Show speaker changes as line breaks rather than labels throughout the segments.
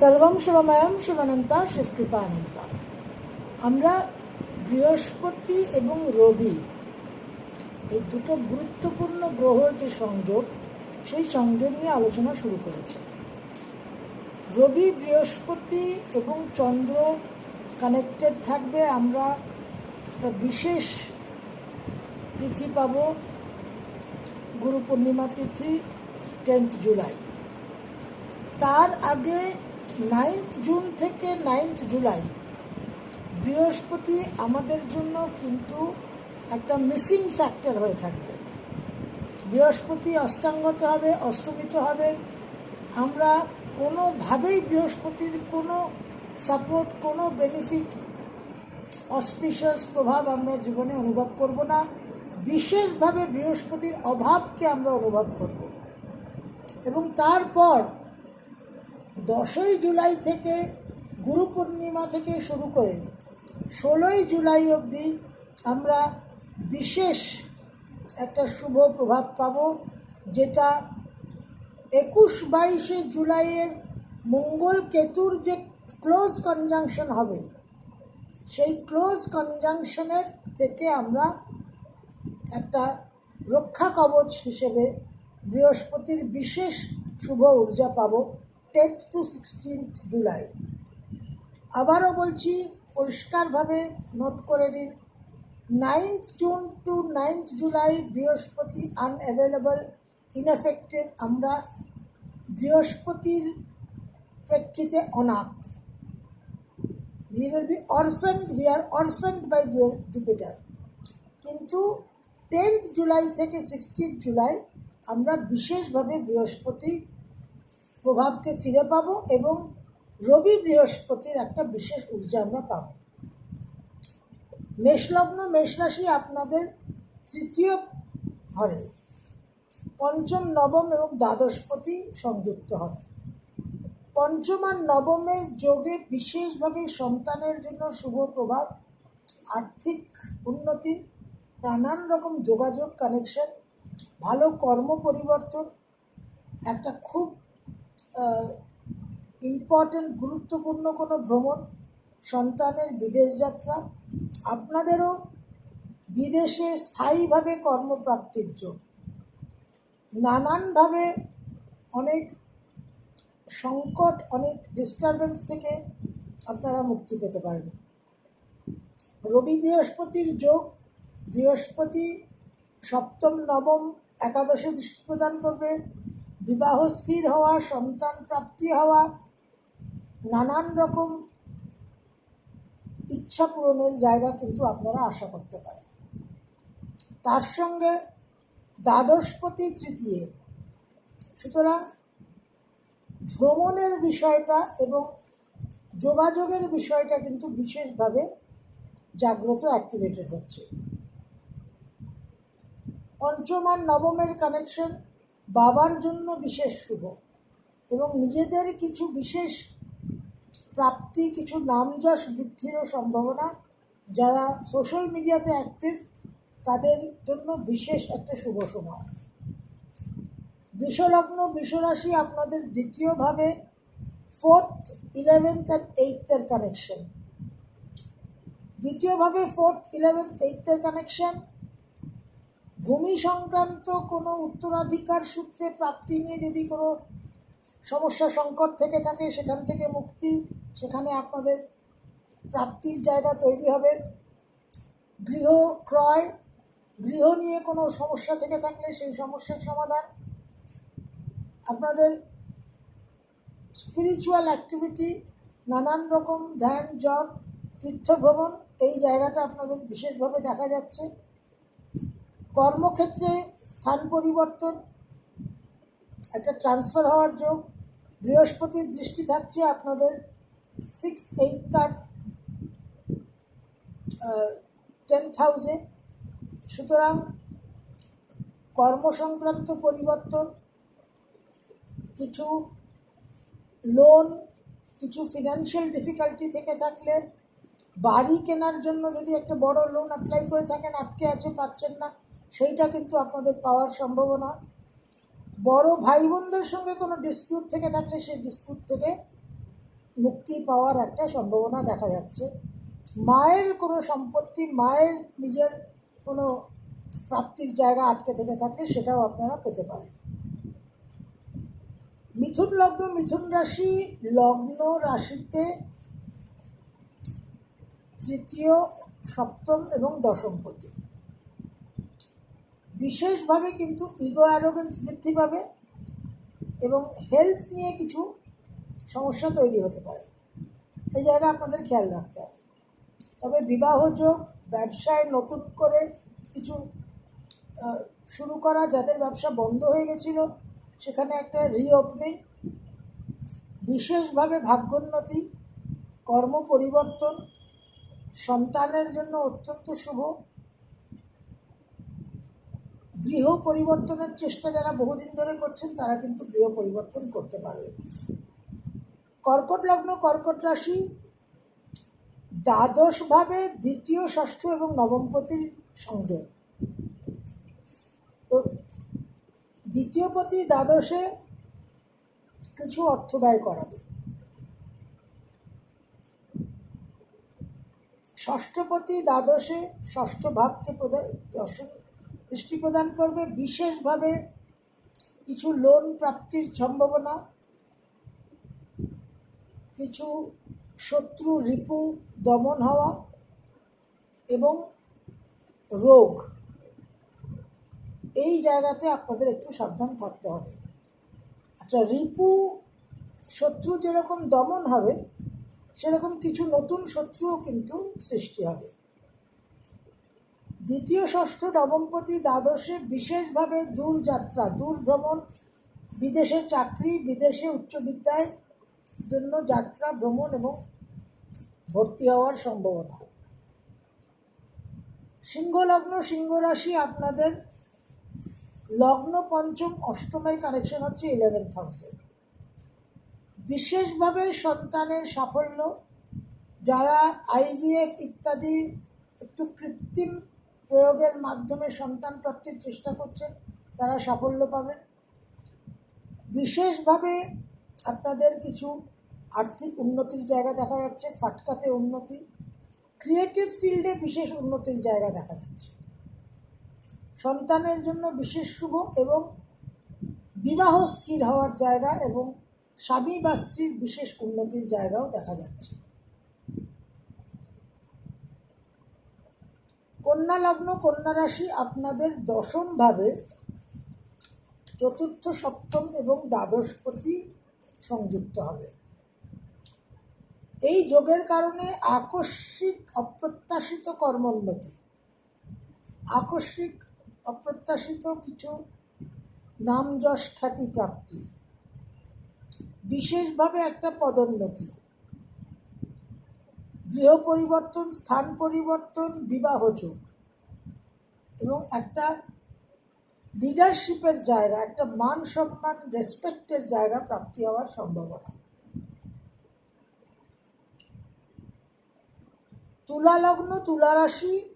সর্বম শিবময়ম শিবানন্তা শিবকৃপানন্তা আমরা বৃহস্পতি এবং রবি, এই দুটো গুরুত্বপূর্ণ গ্রহর যে সংযোগ, সেই সংযোগ নিয়ে আলোচনা শুরু করেছে। রবি বৃহস্পতি এবং চন্দ্র কানেক্টেড থাকবে, আমরা একটা বিশেষ তিথি পাব, গুরু পূর্ণিমা তিথি টেন্থ জুলাই তার আগে নাইন্থ জুন থেকে নাইন্থ জুলাই। বৃহস্পতি আমাদের জন্য কিন্তু একটা মিসিং ফ্যাক্টর হয়ে থাকবে। বৃহস্পতি অষ্টাঙ্গত হবে, অষ্টমিত হবে। আমরা কোনোভাবেই বৃহস্পতির কোনো সাপোর্ট কোনো বেনিফিট অসপিশিয়াস প্রভাব আমরা জীবনে অনুভব করব না। বিশেষভাবে বৃহস্পতির অভাবকে আমরা অনুভব করব। এবং তারপর দশই জুলাই থেকে গুরু পূর্ণিমা থেকে শুরু করে ষোলোই জুলাই অবধি আমরা বিশেষ একটা শুভ প্রভাব পাব, যেটা একুশ বাইশে জুলাইয়ের মঙ্গল কেতুর যে ক্লোজ কনজাংশন হবে, সেই ক্লোজ কনজাংশনের থেকে আমরা একটা রক্ষা কবচ হিসেবে বৃহস্পতির বিশেষ শুভ ঊর্জা পাব। টেন্থ টু সিক্সটিন্থ জুলাই আবারও বলছি, পরিষ্কারভাবে নোট করে নিন। Ninth June to ninth July বৃহস্পতি আনঅ্যাভেলেবল ইনএফেক্টেড আমরা বৃহস্পতির প্রেক্ষিতে অনাথ। We will be orphaned, we are orphaned by Jupiter কিন্তু টেন্থ জুলাই থেকে সিক্সটিন্থ জুলাই আমরা বিশেষভাবে বৃহস্পতি প্রভাবকে ফিরে পাব এবং রবি বৃহস্পতির একটা বিশেষ ঊর্জা আমরা পাব। মেষলগ্ন, মেষরাশি আপনাদের তৃতীয় ঘরে পঞ্চম, নবম এবং দ্বাদশপতি সংযুক্ত হবে। পঞ্চম আর নবমের যোগে বিশেষভাবে সন্তানের জন্য শুভ প্রভাব, আর্থিক উন্নতি, নানান রকম যোগাযোগ কানেকশন ভালো কর্ম পরিবর্তন, একটা খুব ইম্পর্টেন্ট গুরুত্বপূর্ণ কোনো ভ্রমণ, সন্তানের বিদেশ যাত্রা, আপনাদেরও বিদেশে স্থায়ীভাবে কর্মপ্রাপ্তির যোগ। নানানভাবে অনেক সংকট, অনেক ডিস্টারবেন্স থেকে আপনারা মুক্তি পেতে পারেন। রবি বৃহস্পতির যোগ, বৃহস্পতি সপ্তম, নবম একাদশে দৃষ্টি প্রদান করবে। বিবাহ স্থির হওয়া, সন্তান প্রাপ্তি হওয়া, নানান রকম ইচ্ছা পূরণের জায়গা কিন্তু আপনারা আশা করতে পারেন। তার সঙ্গে দ্বাদশপতি তৃতীয়। সুতরাং ভ্রমণের বিষয়টা এবং যোগাযোগের বিষয়টা কিন্তু বিশেষভাবে জাগ্রত অ্যাক্টিভেটেড হচ্ছে। পঞ্চম আর নবমের কানেকশন বাবার জন্য বিশেষ শুভ এবং নিজেদের কিছু বিশেষ প্রাপ্তি, কিছু নামযশ বৃদ্ধিরও সম্ভাবনা। যারা সোশ্যাল মিডিয়াতে অ্যাক্টিভ তাদের জন্য বিশেষ একটা শুভ সময়। বিশ্বলগ্ন বিশ্বরাশি আপনাদের দ্বিতীয়ভাবে ফোর্থ ইলেভেন্থ অ্যান্ড এইথের কানেকশন দ্বিতীয়ভাবে ফোর্থ ইলেভেন্থ এইথের কানেকশন ভূমি সংক্রান্ত কোনো উত্তরাধিকার সূত্রে প্রাপ্তি নিয়ে যদি কোনো সমস্যা সংকট থেকে থাকে, সেখান থেকে মুক্তি, সেখানে আপনাদের প্রাপ্তির জায়গা তৈরি হবে। গৃহ ক্রয়, গৃহ নিয়ে কোনো সমস্যা থেকে থাকলে সেই সমস্যার সমাধান। আপনাদের স্পিরিচুয়াল অ্যাক্টিভিটি নানান রকম ধ্যান জব তীর্থ ভ্রমণ এই জায়গাটা আপনাদের বিশেষভাবে দেখা যাচ্ছে। কর্মক্ষেত্রে স্থান পরিবর্তন, একটা ট্রান্সফার হওয়ার যোগ, বৃহস্পতির দৃষ্টি থাকছে আপনাদের সিক্স এইট তার টেন হাউসে সুতরাং কর্মসংক্রান্ত পরিবর্তন, কিছু লোন কিছু ফিনান্সিয়াল ডিফিকাল্টি থেকে থাকলে বাড়ি কেনার জন্য যদি একটা বড় লোন অ্যাপ্লাই করে থাকেন, আটকে আছে, পাচ্ছেন না সেইটা কিন্তু আপনাদের পাওয়ার সম্ভাবনা। বড় ভাই বোনদের সঙ্গে কোনো ডিসপিউট থেকে থাকলে সেই ডিসপিউট থেকে মুক্তি পাওয়ার একটা সম্ভাবনা দেখা যাচ্ছে। মায়ের কোনো সম্পত্তি, মায়ের নিজের কোনো প্রাপ্তির জায়গা আটকে থেকে থাকলে সেটাও আপনারা পেতে পারেন। মিথুন লগ্ন, মিথুন রাশি, লগ্ন রাশিতে তৃতীয়, সপ্তম এবং দশমপতি বিশেষভাবে কিন্তু ইগো অ্যারোগেন্স বৃদ্ধি পাবে এবং হেলথ নিয়ে কিছু সমস্যা তৈরি হতে পারে। এই জায়গায় আপনাদের খেয়াল রাখতে হবে। তবে বিবাহযোগ ব্যবসায় নতুন করে কিছু শুরু করা যাদের ব্যবসা বন্ধ হয়ে গেছিল, সেখানে একটা রিওপেনিং বিশেষভাবে ভাগ্যোন্নতি, কর্ম পরিবর্তন, সন্তানের জন্য অত্যন্ত শুভ গৃহ পরিবর্তনের চেষ্টা যারা বহুদিন ধরে করছেন, তারা কিন্তু গৃহ পরিবর্তন করতে পারবে কর্কট লগ্ন, কর্কট রাশি দ্বাদশভাবে দ্বিতীয়, ষষ্ঠ এবং নবমপতির সংযোগ। তো দ্বিতীয়পতি দ্বাদশে কিছু অর্থ ব্যয় করাবে। ষষ্ঠপতি দ্বাদশে ষষ্ঠ ভাবকে প্রদান দর্শন দৃষ্টি প্রদান করবে। বিশেষভাবে কিছু লোন প্রাপ্তির সম্ভাবনা, কিছু শত্রু রিপু দমন হওয়া এবং রোগ। এই জায়গাতে আপনাদের একটু সাবধান থাকতে হবে। আচ্ছা রিপু শত্রু যেরকম দমন হবে, সেরকম কিছু নতুন শত্রুও কিন্তু সৃষ্টি হবে। দ্বিতীয়, ষষ্ঠ, নবমপতি, দ্বাদশে বিশেষভাবে দূর যাত্রা দূর ভ্রমণ বিদেশে চাকরি, বিদেশে উচ্চ বিদ্যায় জন্য যাত্রা, ভ্রমণ এবং ভর্তি হওয়ার সম্ভাবনা। সিংহ লগ্ন সিংহ রাশি আপনাদের লগ্ন পঞ্চম, অষ্টমের কানেকশন হচ্ছে ইলেভেন্থ হাউসে বিশেষভাবে সন্তানের সাফল্য, যারা আইভিএফ ইত্যাদি একটু কৃত্রিম প্রয়োগের মাধ্যমে সন্তান প্রাপ্তির চেষ্টা করছেন, তারা সাফল্য পাবেন। বিশেষভাবে আপনাদের কিছু আর্থিক উন্নতির জায়গা দেখা যাচ্ছে, ফাটকাতে উন্নতি। ক্রিয়েটিভ ফিল্ডে বিশেষ উন্নতির জায়গা দেখা যাচ্ছে। সন্তানের জন্য বিশেষ শুভ এবং বিবাহ স্থির হওয়ার জায়গা এবং স্বামী বা স্ত্রীর বিশেষ উন্নতির জায়গাও দেখা যাচ্ছে। কন্যা লগ্ন, কন্যা রাশি আপনাদের দশমভাবে চতুর্থ, সপ্তম এবং দ্বাদশপতি সংযুক্ত হবে। এই যোগের কারণে আকস্মিক অপ্রত্যাশিত কর্মোন্নতি, আকস্মিক অপ্রত্যাশিত কিছু নামযশ খ্যাতি প্রাপ্তি বিশেষভাবে একটা পদোন্নতি গৃহ পরিবর্তন স্থান পরিবর্তন, বিবাহ যোগ। এবং একটা লিডারশিপের জায়গা, একটা মান সম্মান রেসপেক্টের জায়গা প্রাপ্তি হওয়ার সম্ভাবনা। তুলা লগ্ন তুলা রাশি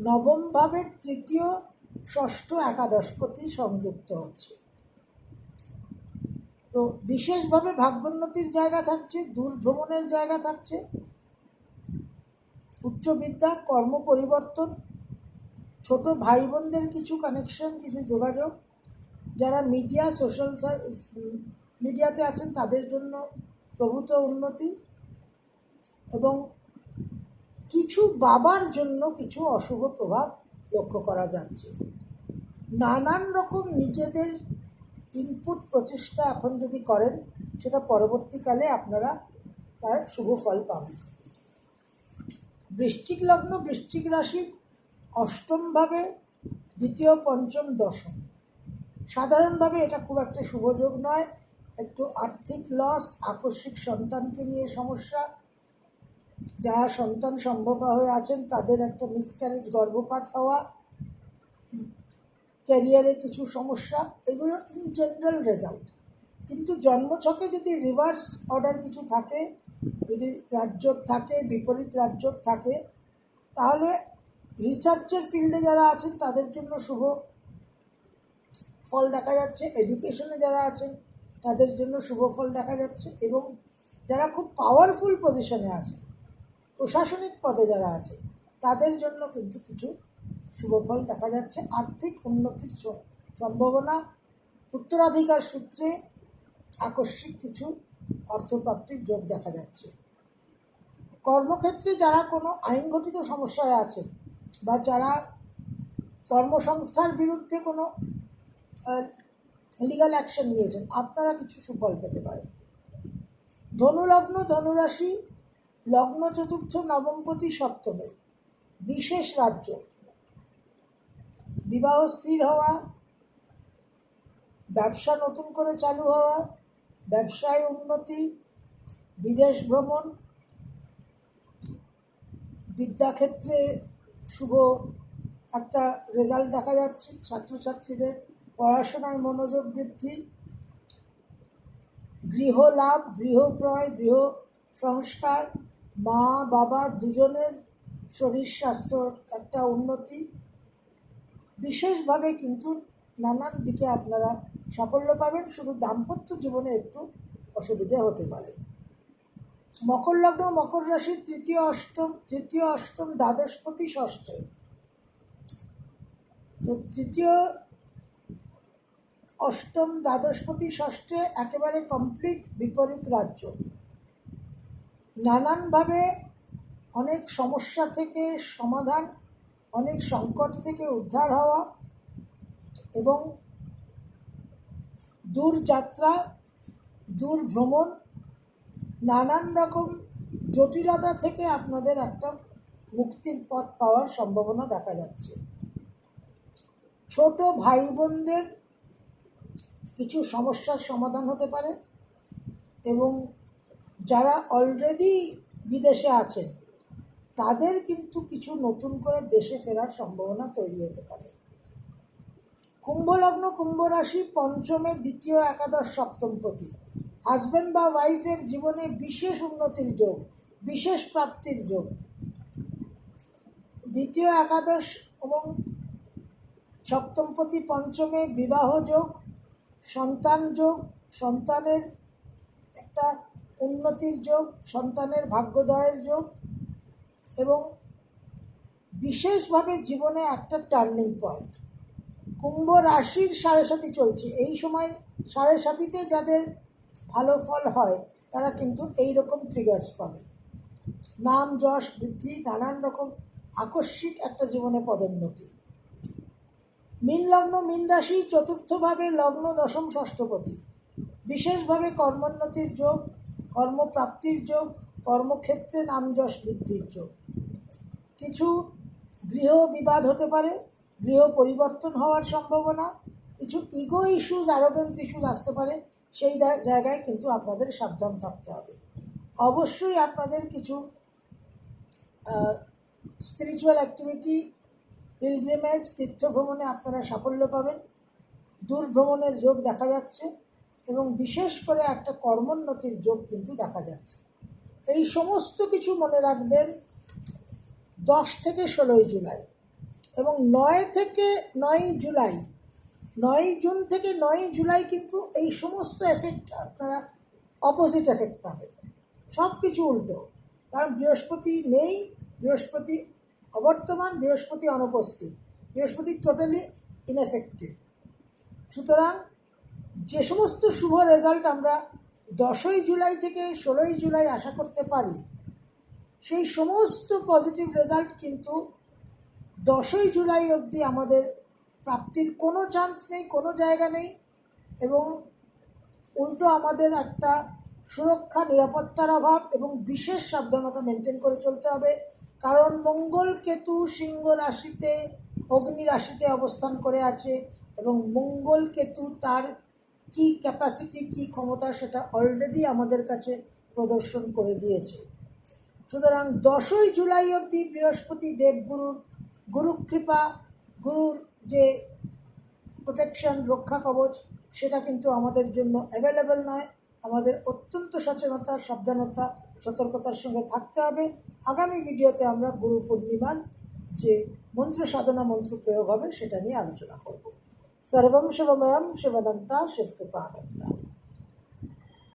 নবম ভাবের তৃতীয়, ষষ্ঠ একাদশপতি সংযুক্ত হচ্ছে। তো বিশেষভাবে ভাগ্যোন্নতির জায়গা থাকছে দূর ভ্রমণের জায়গা থাকছে। উচ্চবিদ্যা, কর্ম পরিবর্তন, ছোট ভাই বোনদের কিছু কানেকশন কিছু যোগাযোগ, যারা মিডিয়া সোশ্যাল মিডিয়াতে আছেন তাদের জন্য প্রভূত উন্নতি এবং কিছু বাবার জন্য কিছু অশুভ প্রভাব লক্ষ্য করা যাচ্ছে। নানান রকম নিজেদের ইনপুট প্রচেষ্টা এখন যদি করেন, সেটা পরবর্তীকালে আপনারা তার শুভ ফল পাবেন। বৃশ্চিক লগ্ন বৃশ্চিক রাশির অষ্টমভাবে দ্বিতীয়, পঞ্চম, দশম। সাধারণভাবে এটা খুব একটা শুভযোগ নয়। একটু আর্থিক লস আকস্মিক সন্তানকে নিয়ে সমস্যা। যারা সন্তান সম্ভব হয়ে আছেন, তাদের একটা মিসক্যারেজ গর্ভপাত হওয়া ক্যারিয়ারে কিছু সমস্যা, এগুলো ইন জেনারেল রেজাল্ট কিন্তু জন্মছকে যদি রিভার্স অর্ডার কিছু থাকে যদি রাজ্যক থাকে, বিপরীত রাজ্যক থাকে, তাহলে রিসার্চের ফিল্ডে যারা আছেন, তাদের জন্য শুভ ফল দেখা যাচ্ছে। এডুকেশনে যারা আছেন, তাদের জন্য শুভ ফল দেখা যাচ্ছে। এবং যারা খুব পাওয়ারফুল পজিশনে আছে প্রশাসনিক পদে যারা আছে তাদের জন্য কিন্তু কিছু শুভফল দেখা যাচ্ছে। আর্থিক উন্নতির সম্ভাবনা, উত্তরাধিকার সূত্রে আকস্মিক কিছু অর্থপ্রাপ্তির যোগ দেখা যাচ্ছে। কর্মক্ষেত্রে যারা কোনো আইনগঠিত সমস্যায় আছেন বা যারা কর্মসংস্থার বিরুদ্ধে কোনো লিগাল অ্যাকশন নিয়েছেন, আপনারা কিছু সুফল পেতে পারেন। ধনুলগ্ন ধনুরাশি, লগ্ন চতুর্থ, নবমপতি, সপ্তমে, বিশেষ রাজ্য। বিবাহ স্থির হওয়া, ব্যবসা নতুন করে চালু হওয়া ব্যবসায় উন্নতি, বিদেশ ভ্রমণ, বিদ্যাক্ষেত্রে শুভ একটা রেজাল্ট দেখা যাচ্ছে, ছাত্রছাত্রীদের পড়াশোনায় মনোযোগ বৃদ্ধি, গৃহ লাভ গৃহক্রয় গৃহ সংস্কার, মা, বাবা দুজনের শরীর স্বাস্থ্যর একটা উন্নতি। বিশেষভাবে কিন্তু নানান দিকে আপনারা সাফল্য পাবেন, শুধু দাম্পত্য জীবনে একটু অসুবিধে হতে পারে। মকর লগ্ন, মকর রাশির তৃতীয় অষ্টম তৃতীয় অষ্টম দ্বাদশপতি ষষ্ঠে। তো তৃতীয় অষ্টম দ্বাদশপতি ষষ্ঠে একেবারে কমপ্লিট বিপরীত রাজ্য। নানানভাবে অনেক সমস্যা থেকে সমাধান, অনেক সংকট থেকে উদ্ধার হওয়া এবং দূর যাত্রা দূর ভ্রমণ নানান রকম জটিলতা থেকে আপনাদের একটা মুক্তির পথ পাওয়ার সম্ভাবনা দেখা যাচ্ছে। ছোট ভাই বোনদের কিছু সমস্যার সমাধান হতে পারে এবং যারা অলরেডি বিদেশে আছেন, তাদের কিন্তু কিছু নতুন করে দেশে ফেরার সম্ভাবনা তৈরি হতে পারে। কুম্ভ লগ্ন কুম্ভ রাশি পঞ্চমে দ্বিতীয় একাদশ সপ্তমপতি। হাজব্যান্ড বা ওয়াইফের জীবনে বিশেষ উন্নতির যোগ, বিশেষ প্রাপ্তির যোগ। দ্বিতীয় একাদশ এবং সপ্তমপতি পঞ্চমে বিবাহ যোগ, সন্তান যোগ, সন্তানের একটা উন্নতির যোগ, সন্তানের ভাগ্যোদয়ের যোগ এবং বিশেষভাবে জীবনে একটা টার্নিং পয়েন্ট কুম্ভ রাশির সাড়ে সাথী চলছে। এই সময় সাড়ে সাথীতে যাদের ভালো ফল হয়, তারা কিন্তু এই রকম ট্রিগার্স পাবে। নাম, যশ, বৃদ্ধি, নানান রকম আকস্মিক একটা জীবনে পদোন্নতি। মীন লগ্ন, মীন রাশি চতুর্থভাবে লগ্ন, দশম, ষষ্ঠপতি। বিশেষভাবে কর্মোন্নতির যোগ, কর্মপ্রাপ্তির যোগ, কর্মক্ষেত্রে নাম, যশ, বৃদ্ধির যোগ। কিছু গৃহ বিবাদ হতে পারে গৃহ পরিবর্তন হওয়ার সম্ভাবনা, কিছু ইগো ইস্যুজ অ্যারোগেন্স ইস্যুজ আসতে পারে, সেই জায়গায় কিন্তু আপনাদের সাবধান থাকতে হবে। অবশ্যই আপনাদের কিছু স্পিরিচুয়াল অ্যাক্টিভিটি পিলগ্রিমেজ তীর্থ ভ্রমণে আপনারা সাফল্য পাবেন। দূর ভ্রমণের যোগ দেখা যাচ্ছে এবং বিশেষ করে একটা কর্মোন্নতির যোগ কিন্তু দেখা যাচ্ছে। এই সমস্ত কিছু মনে রাখবেন দশ থেকে ষোলোই জুলাই। এবং নয় থেকে নয় জুলাই, নয় জুন থেকে নয় জুলাই কিন্তু এই সমস্ত এফেক্ট আপনারা অপোজিট এফেক্ট পাবেন। সব কিছু উল্টো, কারণ বৃহস্পতি নেই, বৃহস্পতি অবর্তমান, বৃহস্পতি অনুপস্থিত, বৃহস্পতি টোটালি ইনএফেক্টিভ সুতরাং যে সমস্ত শুভ রেজাল্ট আমরা দশই জুলাই থেকে ষোলোই জুলাই আশা করতে পারি, সেই সমস্ত পজিটিভ রেজাল্ট কিন্তু দশই জুলাই অবধি আমাদের প্রাপ্তির কোনো চান্স নেই, কোনো জায়গা নেই এবং উল্টো আমাদের একটা সুরক্ষা, নিরাপত্তার অভাব এবং বিশেষ সাবধানতা মেনটেন করে চলতে হবে। কারণ মঙ্গল কেতু সিংহ রাশিতে, অগ্নি রাশিতে অবস্থান করে আছে এবং মঙ্গল কেতু তার কি ক্যাপাসিটি কি ক্ষমতা সেটা অলরেডি আমাদের কাছে প্রদর্শন করে দিয়েছে। সুতরাং দশই জুলাই অবধি বৃহস্পতি দেবগুরুর গুরুকৃপা গুরুর যে প্রোটেকশন রক্ষা কবচ, সেটা কিন্তু আমাদের জন্য অ্যাভেলেবেল নয়। আমাদের অত্যন্ত সচেতনতা, সাবধানতা, সতর্কতার সঙ্গে থাকতে হবে। আগামী ভিডিওতে আমরা গুরু পূর্ণিমার যে মন্ত্র সাধনা মন্ত্র প্রয়োগ হবে, সেটা নিয়ে আলোচনা করব। সর্বম শিবময়ম শিবানন্তা শিবকৃপানন্তা